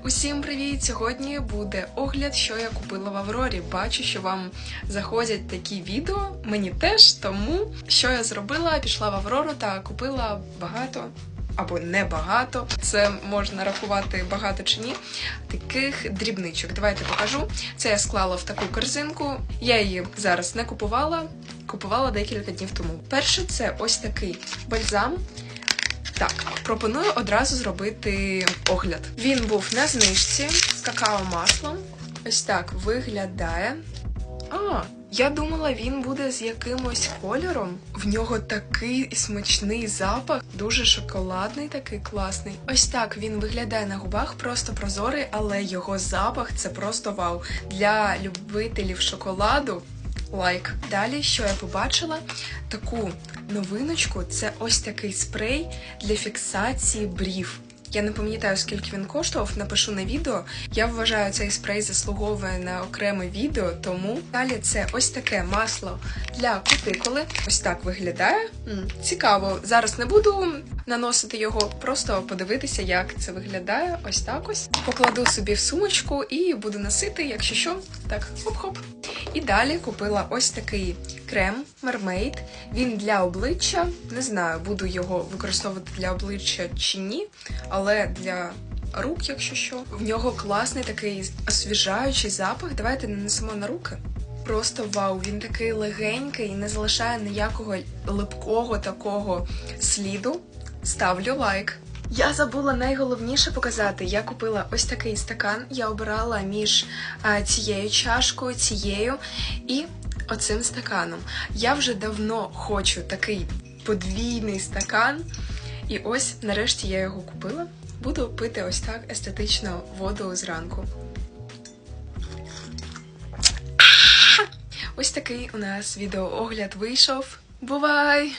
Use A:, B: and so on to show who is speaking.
A: Усім привіт! Сьогодні буде огляд, що я купила в Аврорі. Бачу, що вам заходять такі відео. Мені теж. Тому що я зробила? Пішла в Аврору та купила багато. Або небагато, це можна рахувати багато чи ні. Таких дрібничок. Давайте покажу. Це я склала в таку корзинку. Я її зараз не купувала, купувала декілька днів тому. Перше, це ось такий бальзам. Так, пропоную одразу зробити огляд. Він був на знижці з какао-маслом. Ось так виглядає. А, я думала, він буде з якимось кольором. В нього такий смачний запах, дуже шоколадний, такий класний. Ось так він виглядає на губах, просто прозорий, але його запах це просто вау. Для любителів шоколаду. Лайк. Далі, що я побачила, таку новиночку це ось такий спрей для фіксації брів. Я не пам'ятаю, скільки він коштував, напишу на відео. Я вважаю, цей спрей заслуговує на окреме відео, тому далі це ось таке масло для кутикули. Ось так виглядає. Цікаво. Зараз не буду наносити його, просто подивитися, як це виглядає. Ось так ось. Покладу собі в сумочку і буду носити, якщо що, так хоп-хоп. І далі купила ось такий крем Mermaid. Він для обличчя. Не знаю, буду його використовувати для обличчя чи ні, але для рук, якщо що. В нього класний такий освіжаючий запах. Давайте нанесемо на руки. Просто вау, він такий легенький не залишає ніякого липкого такого сліду. Ставлю лайк. Я забула найголовніше показати. Я купила ось такий стакан. Я обирала між цією чашкою, цією і оцим стаканом. Я вже давно хочу такий подвійний стакан. І ось нарешті я його купила. Буду пити ось так естетично воду зранку. Ось такий у нас відеоогляд вийшов. Бувай!